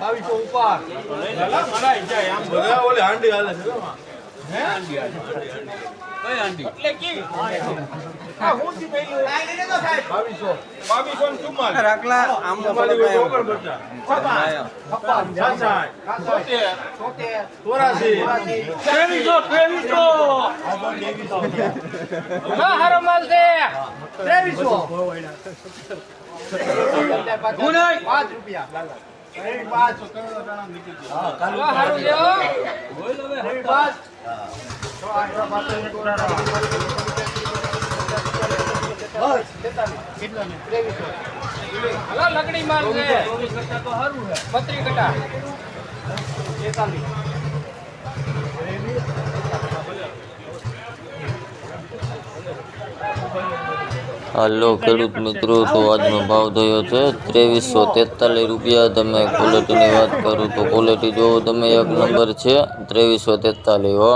બાવીસો ઉપર. હાંડી હાલે ને ચોરાસી. ત્રેવીસો ત્રેવીસો હારો માલ છે. ત્રેવીસો પાંચ રૂપિયા. લકડી માલ છે બત્રીસ કટા તેતાલીસ હાલો, ખેડૂત મિત્રો, તો આજનો ભાવ થયો છે ત્રેવીસો તેતાલીસ રૂપિયા. તમે ક્વોલિટીની વાત કરું તો ક્વોલિટી જોવો તમે એક નંબર છે, ત્રેવીસો તેતાલીસ, હો.